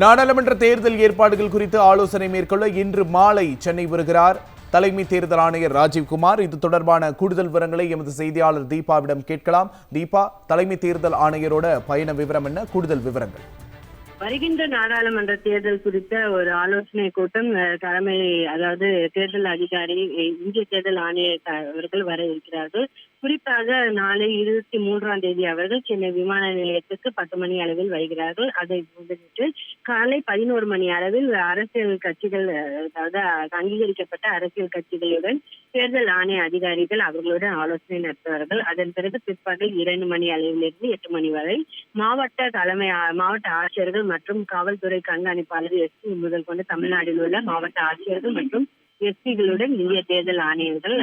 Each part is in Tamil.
நாடாளுமன்ற தேர்தல் ஏற்பாடுகள் குறித்து ஆலோசனை மேற்கொள்ள இன்று மாலை சென்னை வருகிறார். தலைமை தேர்தல் ஆணையர் ராஜீவ்குமார் இது தொடர்பான கூடுதல் விவரங்களை எமது செய்தியாளர் தீபாவிடம் கேட்கலாம். தீபா தலைமை தேர்தல் ஆணையரோட பயண விவரம் என்ன? கூடுதல் விவரங்கள். வருகின்ற நாடாளுமன்ற தேர்தல் குறித்த ஒரு ஆலோசனை கூட்டம் தலைமை அதாவது தேர்தல் அதிகாரி இந்திய தேர்தல் ஆணையர் அவர்கள் வர இருக்கிறார்கள். குறிப்பாக நாளை இருபத்தி மூன்றாம் தேதி அவர்கள் சென்னை விமான நிலையத்துக்கு பத்து மணி அளவில் வருகிறார்கள். அதை முன்னிட்டு காலை பதினோரு மணி அளவில் அரசியல் கட்சிகள் அதாவது அங்கீகரிக்கப்பட்ட அரசியல் கட்சிகளுடன் தேர்தல் ஆணைய அதிகாரிகள் அவர்களுடன் ஆலோசனை நடத்துவார்கள். அதன் பிறகு பிற்பகல் இரண்டு மணி அளவிலிருந்து எட்டு மணி வரை மாவட்ட தலைமை மாவட்ட ஆட்சியர்கள் மற்றும் காவல்துறை கண்காணிப்பாளர் எஸ்பி முதல் கொண்டு தமிழ்நாட்டில் உள்ள மாவட்ட ஆட்சியர்கள் மற்றும் எஸ்பிகளுடன் இந்திய தேர்தல் ஆணையர்கள்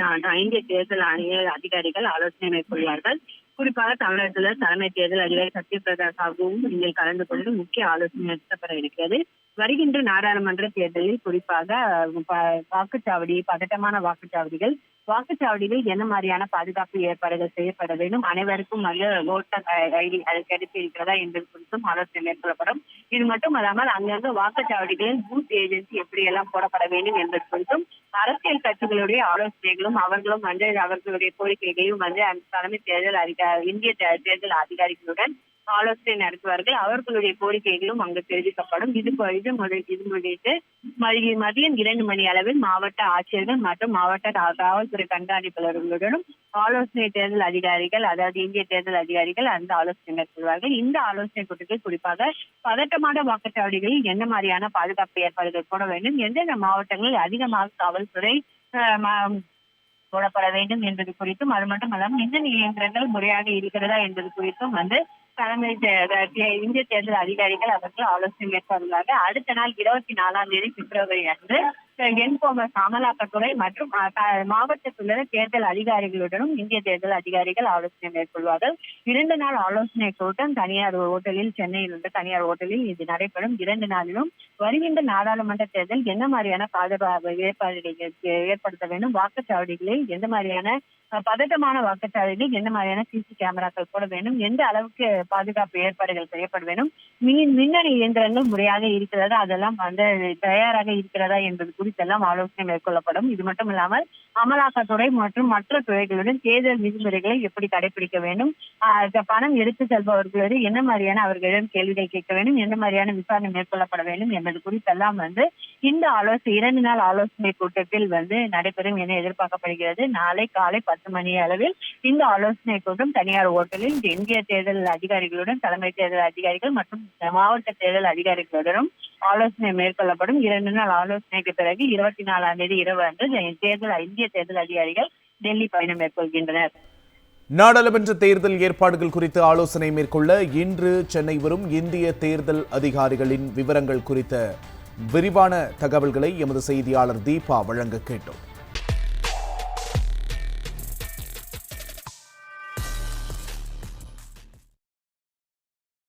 இந்திய தேர்தல் ஆணைய அதிகாரிகள் ஆலோசனை மேற்கொள்வார்கள். குறிப்பாக தமிழகத்தில் தலைமை தேர்தல் அதிகாரி சத்யபிரதா சாகுவும் இதில் கலந்து கொண்டு முக்கிய ஆலோசனை நடத்தப்பட இருக்கிறது. வருகின்ற நாடாளுமன்ற தேர்தலில் குறிப்பாக வாக்குச்சாவடி பதட்டமான வாக்குச்சாவடிகள் வாக்குச்சாவடிகள் என்ன மாதிரியான பாதுகாப்பு ஏற்பாடுகள் செய்யப்பட வேண்டும் அனைவருக்கும் வந்து ஓட்டர் ஐடி அது கிடைத்து இருக்கிறதா என்பது குறித்தும் ஆலோசனை மேற்கொள்ளப்படும். இது மட்டும் அல்லாமல் அங்கங்க வாக்குச்சாவடிகளில் பூத் ஏஜென்சி எப்படி எல்லாம் போடப்பட வேண்டும் என்பது குறித்தும் அரசியல் கட்சிகளுடைய ஆலோசனைகளும் அவர்களும் வந்து அவர்களுடைய கோரிக்கைகளையும் வந்து அந்த தலைமை தேர்தல் அதிகாரி இந்திய தே- தேர்தல் அதிகாரிகளுடன் ஆலோசனை நடத்துவார்கள். அவர்களுடைய கோரிக்கைகளும் அங்கு தெரிவிக்கப்படும். இது ப- இது முதல் இது முடித்து மதியம் இரண்டு மணி அளவில் மாவட்ட ஆட்சியர்கள் மற்றும் மாவட்ட காவல்துறை கண்காணிப்பாளர்களுடனும் ஆலோசனை தேர்தல் அதிகாரிகள் அதாவது இந்திய தேர்தல் அதிகாரிகள் அந்த ஆலோசனை மேற்கொள்வார்கள் இந்த ஆலோசனை கூட்டத்தில் குறிப்பாக பதட்டமான வாக்குச்சாவடிகளில் என்ன மாதிரியான பாதுகாப்பு ஏற்பாடுகள் போட வேண்டும் எந்தெந்த மாவட்டங்களில் அதிகமாக காவல்துறை அஹ், போடப்பட வேண்டும் என்பது குறித்தும் அது மட்டும் இல்லாமல் மின்னணு இயந்திரங்கள் முறையாக இருக்கிறதா என்பது குறித்தும் வந்து தலைமை இந்திய தேர்தல் அதிகாரிகள் அவர்கள் ஆலோசனை மேற்கொண்டுள்ளார்கள். அடுத்த நாள் இருபத்தி நாலாம் தேதி பிப்ரவரி அன்று என்போமஸ் அமலாக்கத்துறை மற்றும் அஹ், மாவட்டத்தில் உள்ள தேர்தல் அதிகாரிகளுடனும் இந்திய தேர்தல் அதிகாரிகள் ஆலோசனை மேற்கொள்வார்கள். இரண்டு நாள் ஆலோசனை கூட்டம் தனியார் ஹோட்டலில் சென்னையில் உள்ள தனியார் ஹோட்டலில் இது நடைபெறும். இரண்டு நாளிலும் வருகின்ற நாடாளுமன்ற தேர்தல் என்ன மாதிரியான பாதுகாப்பு ஏற்பாடுகள் ஏற்படுத்த வேண்டும் வாக்குச்சாவடிகளில் எந்த மாதிரியான பதட்டமான வாக்குச்சாவடிகளில் எந்த மாதிரியான சிசி கேமராக்கள் போட வேண்டும்? எந்த அளவுக்கு பாதுகாப்பு ஏற்பாடுகள் செய்யப்பட வேண்டும்? மின் மின்னணு இயந்திரங்கள் முறையாக இருக்கிறதா? அதெல்லாம் வந்து தயாராக இருக்கிறதா என்பது குறித்தெல்லாம் ஆலோசனை மேற்கொள்ளப்படும். இது மட்டும் இல்லாமல் அமலாக்கத்துறை மற்றும் மற்ற துறைகளுடன் தேர்தல் விதிமுறைகளை எப்படி கடைபிடிக்க வேண்டும்? ஆஹ் பணம் எடுத்து செல்பவர்களோடு என்ன மாதிரியான அவர்களிடம் கேள்விகள் கேட்க வேண்டும்? எந்த மாதிரியான விசாரணை மேற்கொள்ளப்பட வேண்டும்? என்பது குறித்தெல்லாம் வந்து இந்த ஆலோசனை இரண்டு நாள் ஆலோசனை கூட்டத்தில் வந்து நடைபெறும் என எதிர்பார்க்கப்படுகிறது. நாளை காலை பத்து மணி அளவில் இந்த ஆலோசனை கூட்டம் தனியார் ஓட்டலில் இந்திய தேர்தல் அதிகாரிகளுடன் தலைமை தேர்தல் அதிகாரிகள் மற்றும் மாவட்ட தேர்தல் அதிகாரிகளுடனும் ஆலோசனை மேற்கொள்ளப்படும். இரண்டு நாள் ஆலோசனைக்கு பிறகு இருபத்தி நாலாம் தேதி இரவு அன்று தேர்தல் இந்திய தேர்தல் அதிகாரிகள் டெல்லி பயணம் மேற்கொள்கின்றனர். நாடாளுமன்ற தேர்தல் ஏற்பாடுகள் குறித்து ஆலோசனை மேற்கொள்ள இன்று சென்னை வரும் இந்திய தேர்தல் அதிகாரிகளின் விவரங்கள் குறித்த விரிவான தகவல்களை எமது செய்தியாளர் தீபா வழங்க கேட்டோம்.